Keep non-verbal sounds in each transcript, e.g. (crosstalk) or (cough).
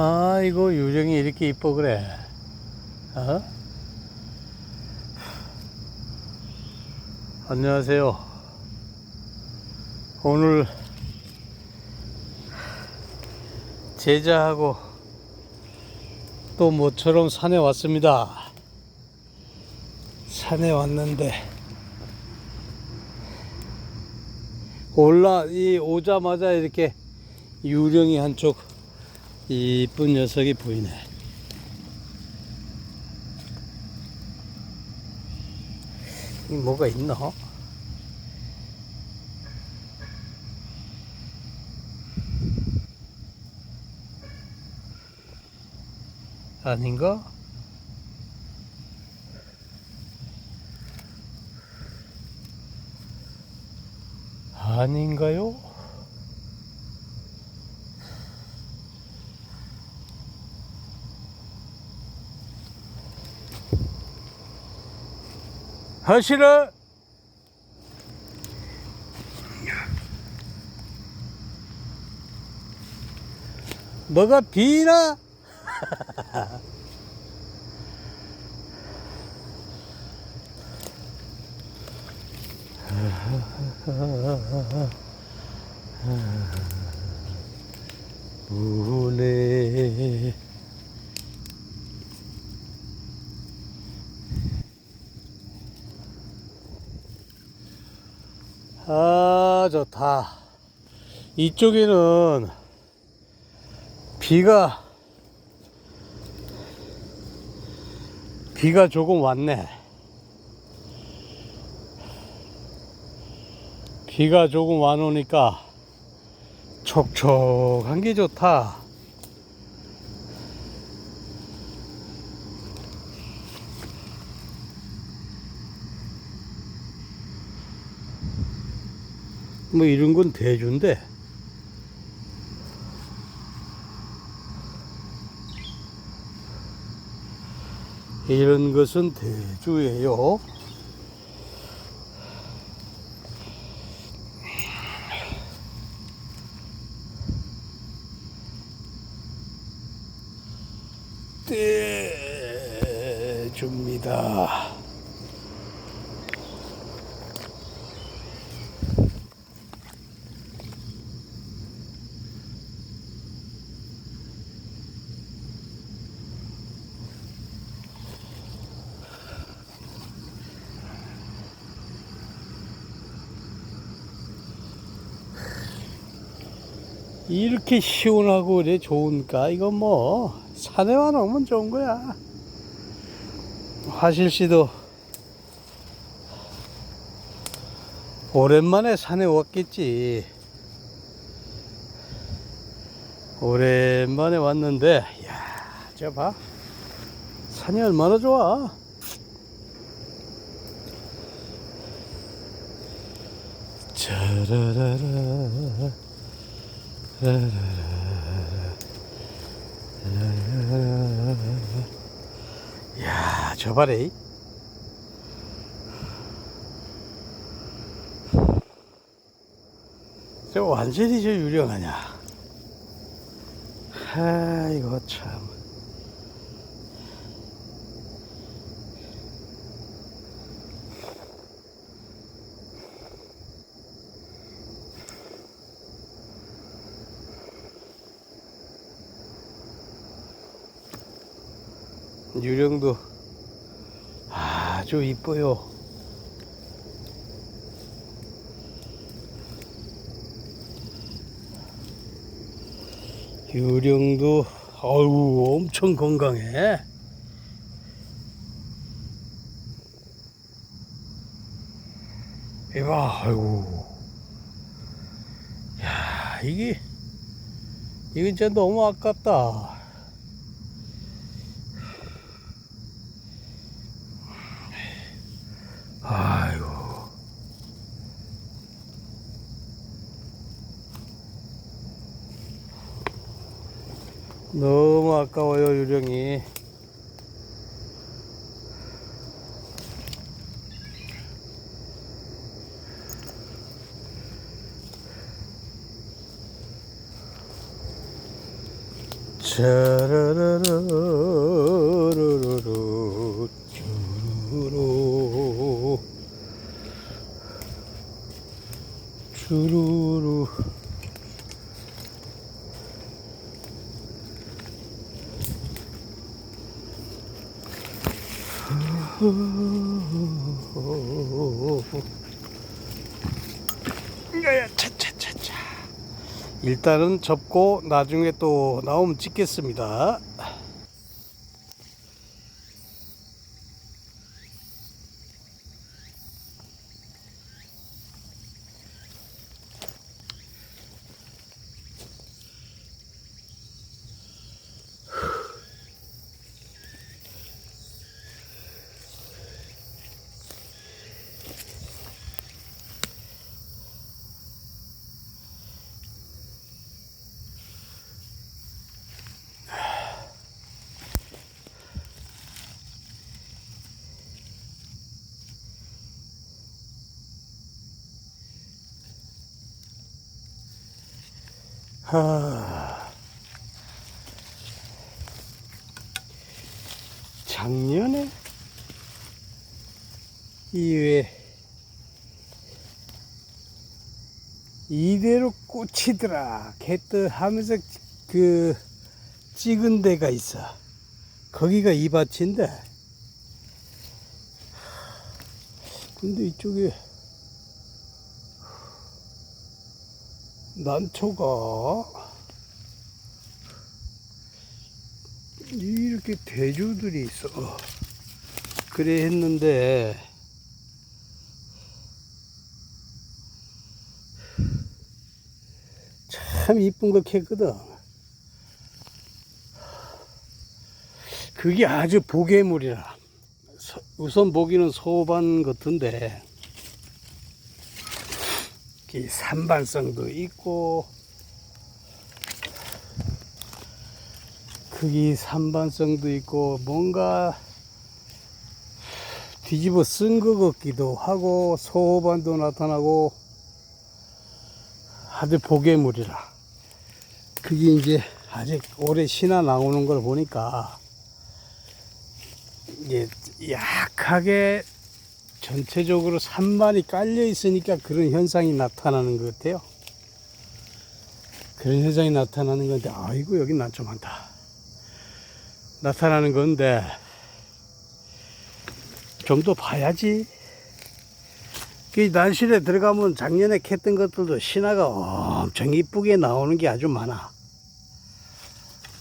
아이고 유령이 이렇게 이뻐 그래. 어? 안녕하세요. 오늘 제자하고 또 모처럼 산에 왔습니다. 산에 왔는데 올라 이 오자마자 이렇게 유령이 한쪽 이쁜 녀석이 보이네. 이 뭐가 있나? 아닌가? 아닌가요? 하시라 뭐가 비나? (laughs) 부네 아 좋다. 이쪽에는 비가 비가 조금 왔네. 비가 조금 와놓으니까 촉촉한 게 좋다 뭐 이런 건 대주인데 이런 것은 대주예요. 떼줍니다. 이렇게 시원하고 그래 좋으니까 이건 뭐 산에만 오면 좋은 거야. 화실 씨도 오랜만에 산에 왔겠지. 오랜만에 왔는데, 야, 저 봐. 산이 얼마나 좋아. 짜라라라. 야, 저 봐래. 저 완전히 저 유령하냐. 아이고, 참. 유령도 아주 이뻐요. 유령도 어우 엄청 건강해. 이봐, 아이고. 야, 이게, 이건 진짜 너무 아깝다. 아이고. 너무 아까워요, 유령이. 샤라라라라라루 주루루 주루루 야야 차차차차 일단은 접고 나중에 또 나오면 찍겠습니다 하... 작년에 이외 이대로 꽂히더라. 개뜨 하면서 그 찍은 데가 있어. 거기가 이 밭인데. 근데 이쪽에 난초가 이렇게 대주들이 있어. 그래 했는데 참 이쁜 거 캤거든. 그게 아주 보괴물이라. 서- 우선 보기는 소반 같은데 이 산반성도 있고 크기 산반성도 있고 뭔가 뒤집어 쓴 것 같기도 하고 소반도 나타나고 아주 보괴물이라. 그게 이제 아직 올해 신화 나오는 걸 보니까 이게 약하게 전체적으로 산만이 깔려 있으니까 그런 현상이 나타나는 것 같아요. 그런 현상이 나타나는 건데, 아이고, 여기 난좀 많다. 나타나는 건데, 좀 더 봐야지. 그 난실에 들어가면 작년에 캤던 것들도 신화가 엄청 이쁘게 나오는 게 아주 많아.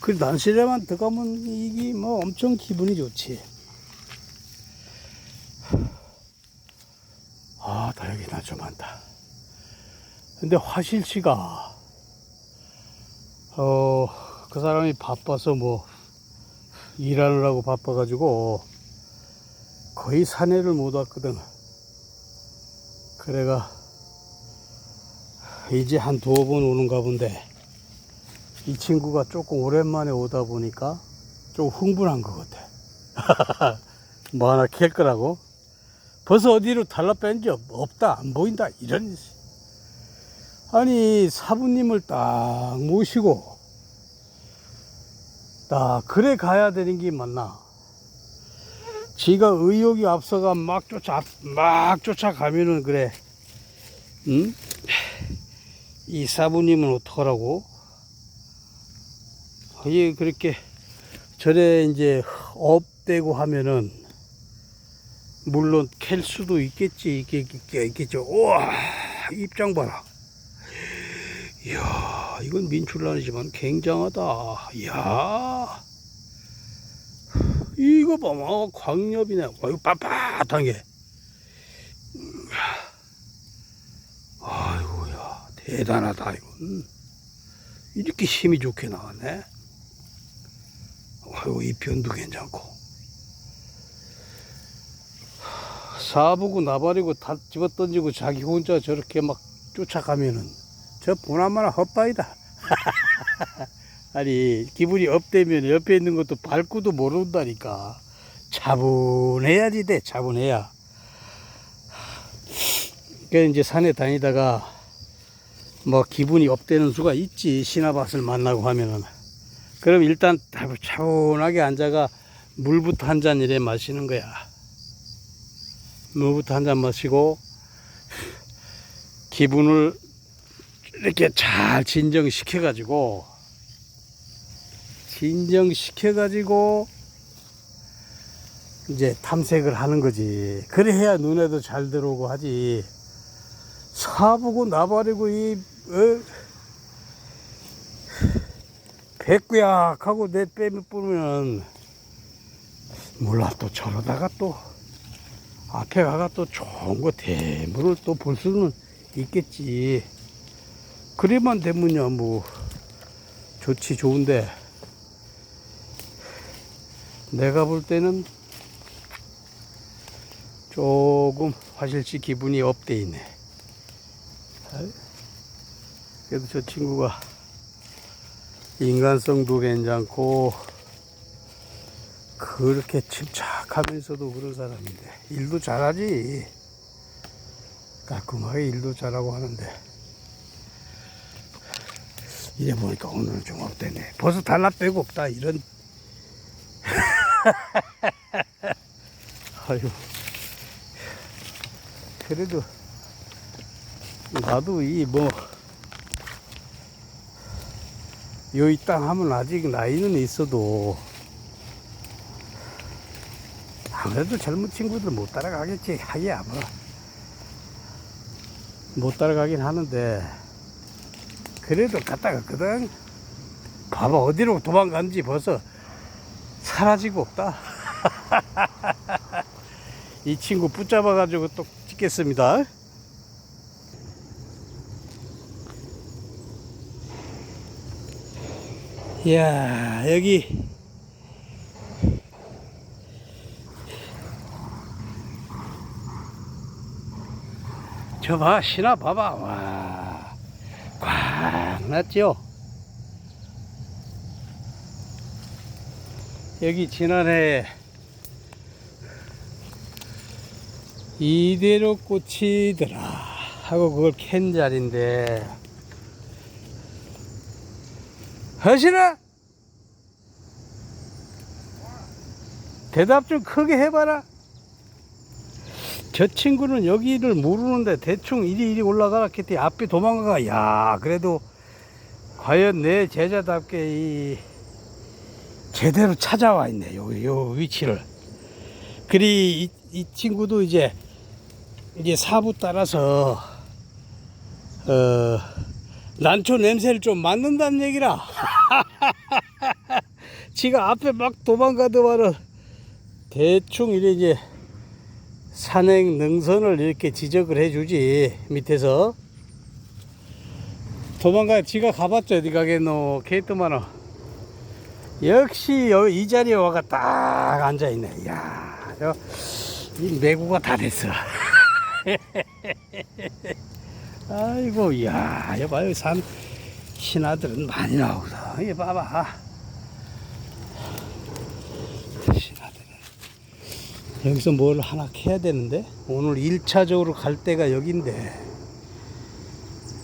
그 난실에만 들어가면 이게 뭐 엄청 기분이 좋지. 아, 다 여기 나좀 많다. 근데 화실 씨가, 어, 그 사람이 바빠서 뭐, 일하느라고 바빠가지고, 거의 산에를 못 왔거든. 그래가, 이제 한 두어 번 오는가 본데, 이 친구가 조금 오랜만에 오다 보니까, 좀 흥분한 것 같아. (laughs) 뭐 하나 캘 거라고? 벌써 어디로 달라 뺀 적 없다 안 보인다 이런 아니 사부님을 딱 모시고 딱 그래 가야 되는 게 맞나? 지가 의욕이 앞서가 막 쫓아 막 쫓아가면은 그래 응? 이 사부님은 어떡하라고? 이 그렇게 절에 이제 업되고 하면은 물론 캘 수도 있겠지, 있겠, 있겠, 있겠죠. 우와, 입장 봐라. 이야, 이건 민출란이지만 굉장하다. 이야, 이거 봐, 막 광엽이네. 와, 이거 빳빳한 게. 아이고야, 대단하다, 이건. 이렇게 힘이 좋게 나왔네. 아이고, 이 변도 괜찮고. 사부고 나발이고 다 집어 던지고 자기 혼자 저렇게 막 쫓아가면은 저 보나마나 헛바이다. (laughs) 아니 기분이 업되면 옆에 있는 것도 밟고도 모른다니까. 차분해야지 돼 차분해야. 그 이제 산에 다니다가 뭐 기분이 업되는 수가 있지 신화밭을 만나고 하면은 그럼 일단 차분하게 앉아가 물부터 한 잔 이래 마시는 거야. 물부터 한 잔 마시고 (laughs) 기분을 이렇게 잘 진정시켜 가지고 진정시켜 가지고 이제 탐색을 하는 거지. 그래야 눈에도 잘 들어오고 하지. 사보고 나발이고 이 어? 백구약 하고 내 뺨을 뿌면 몰라 또 저러다가 또 앞에 가가 또 좋은 거 대물을 또 볼 수는 있겠지. 그래만 되면야 뭐 좋지 좋은데 내가 볼 때는 조금 화실치 기분이 업돼 있네. 그래도 저 친구가 인간성도 괜찮고 그렇게 침착하면서도 그런 사람인데 일도 잘하지. 깔끔하게 일도 잘하고 하는데. 이래 보니까 오늘은 좀 업되네. 벌써 달라 빼고 없다 이런. (laughs) 아유. 그래도 나도 이뭐 여기 땅 하면 아직 나이는 있어도 아무래도 젊은 친구들 못 따라가겠지. 하기야 뭐 못 따라가긴 하는데 그래도 갔다 갔거든. 봐봐 어디로 도망갔는지 벌써 사라지고 없다. (laughs) 이 친구 붙잡아 가지고 또 찍겠습니다. 이야 여기 저봐 신화 봐봐. 와 꽉 났죠 여기 지난해 이대로 꽂히더라 하고 그걸 캔 자리인데. 허신아! 대답 좀 크게 해봐라 저 친구는 여기를 모르는데 대충 이리 이리 올라가라 했더니 앞에 도망가가 야 그래도 과연 내 제자답게 이 제대로 찾아와 있네 요, 요 위치를. 그리 이, 이 친구도 이제 이제 사부 따라서 어 난초 냄새를 좀 맡는다는 얘기라. (laughs) 지가 앞에 막 도망가더만은 대충 이래 이제 산행 능선을 이렇게 지적을 해주지 밑에서. 도망가 지가 가봤죠? 어디 가겠노? 개또만은 역시 이 자리에 와가 딱 앉아있네. 이야 저, 이 매구가 다 됐어. (laughs) 아이고 이야 여기 봐요. 산 신하들은 많이 나오거든. 이거 봐봐 신하들은 여기서 뭘 하나 캐야 되는데? 오늘 1차적으로 갈 데가 여긴데.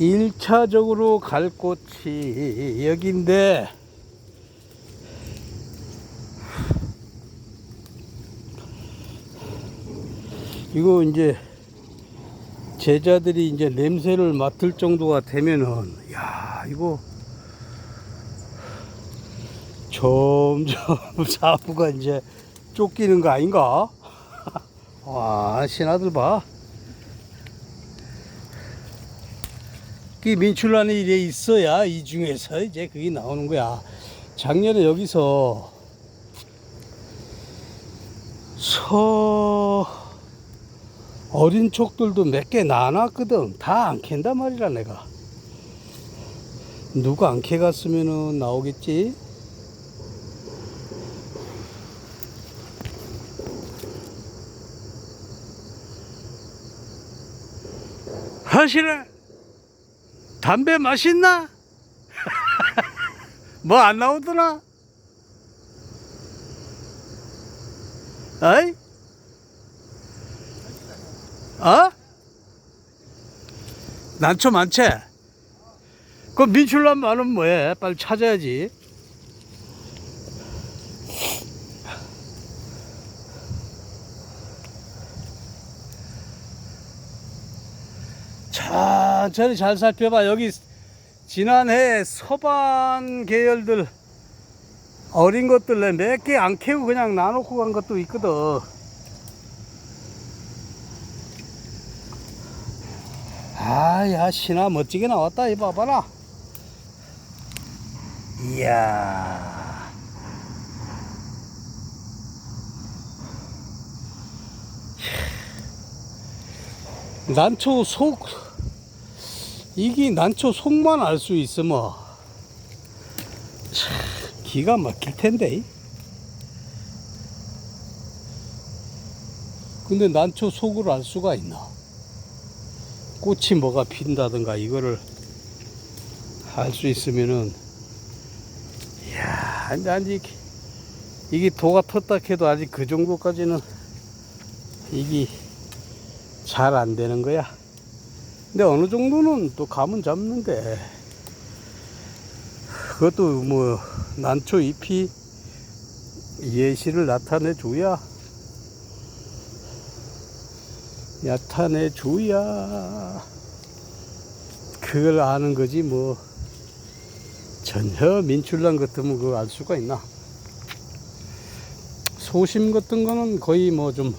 1차적으로 갈 곳이 여긴데. 이거 이제 제자들이 이제 냄새를 맡을 정도가 되면은 야 이거 점점 (laughs) 사부가 이제 쫓기는 거 아닌가? 와 신하들 봐. 그 민출란이 이래 있어야 이 중에서 이제 그게 나오는 거야. 작년에 여기서 서 어린 촉들도 몇 개 나눴거든. 다 안 캔단 말이라 내가. 누가 안 캐갔으면은 나오겠지. 하시네. 담배 맛있나? (laughs) 뭐 안 나오더나? 어이? 어? 난초 많지? 그 민출란 말은 뭐해? 빨리 찾아야지. 천천히 잘 살펴봐. 여기 지난해 서반 계열들 어린 것들 몇 개 안 캐고 그냥 놔놓고 간 것도 있거든. 아, 야, 신화 멋지게 나왔다. 이 봐봐라. 이야. 난초 속, 이게 난초 속만 알 수 있으면 참 기가 막힐 텐데. 근데 난초 속을 알 수가 있나? 꽃이 뭐가 핀다든가 이거를 알 수 있으면은 이야 근데 아직 이게 도가 텄다 해도 아직 그 정도까지는 이게 잘 안 되는 거야 근데 어느 정도는 또 감은 잡는데 그것도 뭐 난초 잎이 예시를 나타내 줘야 나타내 줘야 그걸 아는 거지 뭐. 전혀 민출란 같으면 그거 알 수가 있나. 소심 같은 거는 거의 뭐좀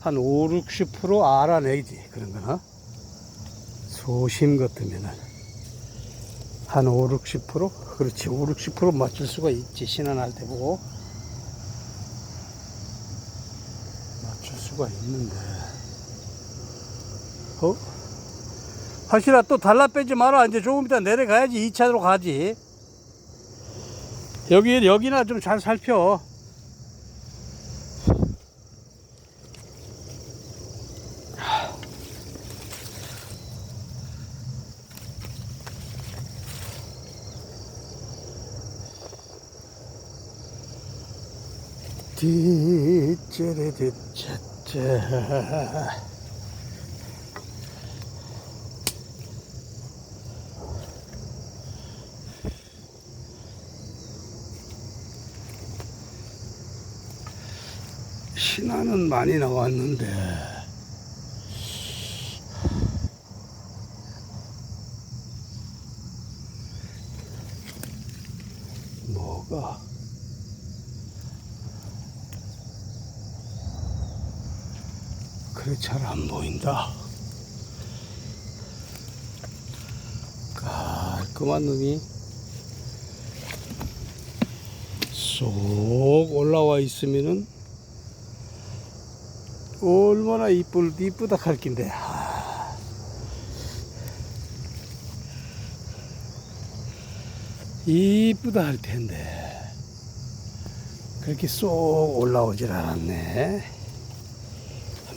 한 5, 60% 알아내지 그런 거나 소심 같으면은. 한 5, 60% 그렇지. 5, 60% 맞출 수가 있지 신안할 때 보고. 맞출 수가 있는데. 어? 하시라 또 달라 빼지 마라. 이제 조금 이따 내려가야지. 2차로 가지. 여기 여기나 좀 잘 살펴 디제레디차차 신화는 많이 나왔는데 뭐가 그래 잘 안 보인다. 깔끔한 놈이 쏙 올라와 있으면은 얼마나 이쁠 이쁘다 할 낀데. 하. 이쁘다 할 텐데. 그렇게 쏙 올라오질 않았네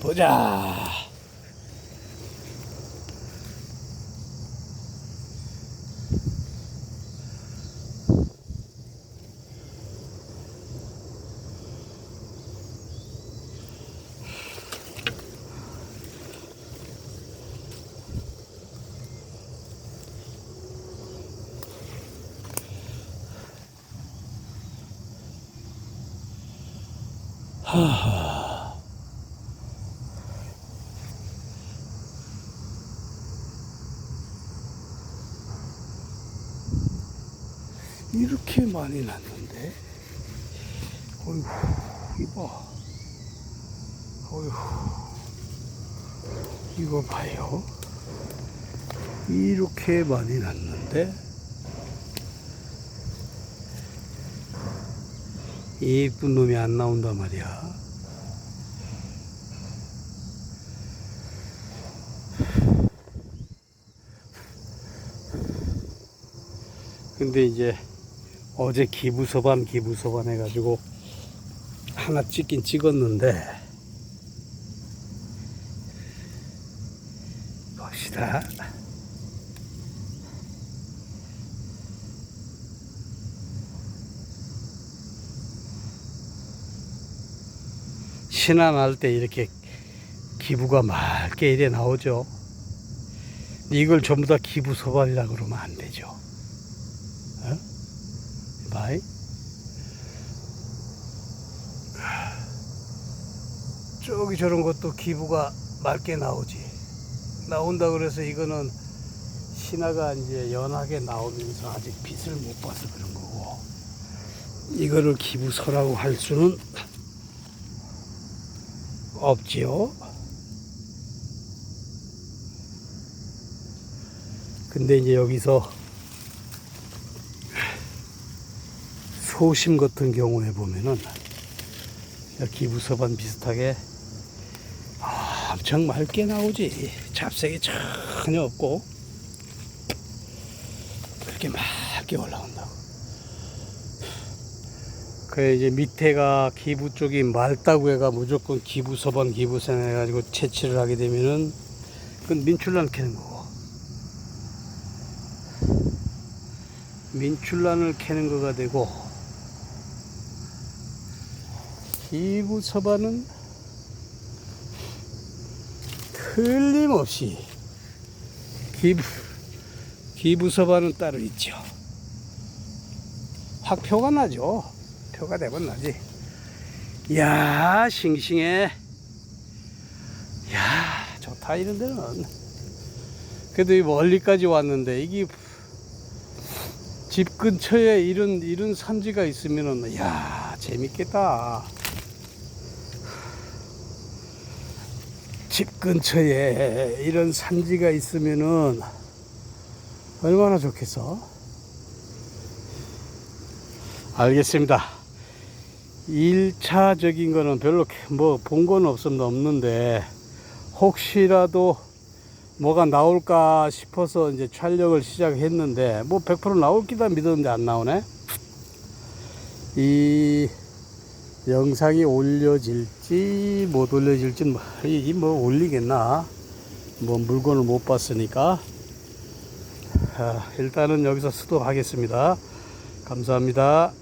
보자 이렇게 많이 났는데? 어휴 이봐. 어휴. 이거 봐요. 이렇게 많이 났는데? 이쁜 놈이 안 나온단 말이야. 근데 이제 어제 기부서반 기부서반 해가지고 하나 찍긴 찍었는데 봅시다. 신안할 때 이렇게 기부가 맑게 이래 나오죠. 이걸 전부 다 기부서반이라 그러면 안 되죠 어? 바이 저기 저런 것도 기부가 맑게 나오지. 나온다 그래서 이거는 신화가 이제 연하게 나오면서 아직 빛을 못 봐서 그런 거고 이거를 기부서라고 할 수는 없지요. 근데 이제 여기서 소심 같은 경우에 보면은 기부서반 비슷하게 엄청 맑게 나오지. 잡색이 전혀 없고 그렇게 맑게 올라온다고. 그 이제 밑에가 기부 쪽이 맑다고 해가 무조건 기부서반 기부선 해가지고 채취를 하게 되면은 그건 민출란 캐는 거고. 민출란을 캐는 거가 되고 기부 서반은 틀림없이 기부 기부서반은 따로 있죠. 확 표가 나죠. 표가 되면 나지. 야 싱싱해. 야 좋다 이런 데는. 그래도 이 멀리까지 왔는데 이게 집 근처에 이런 이런 산지가 있으면은 야 재밌겠다. 집 근처에 이런 산지가 있으면은 얼마나 좋겠어? 알겠습니다. 1차적인 거는 별로 뭐 본 건 없으면 없는데 혹시라도 뭐가 나올까 싶어서 이제 촬영을 시작했는데 뭐 100% 나올 기다 믿었는데 안 나오네. 이 영상이 올려질지 못 올려질지 뭐, 이뭐 올리겠나? 뭐 물건을 못 봤으니까. 아, 일단은 여기서 수도하겠습니다. 감사합니다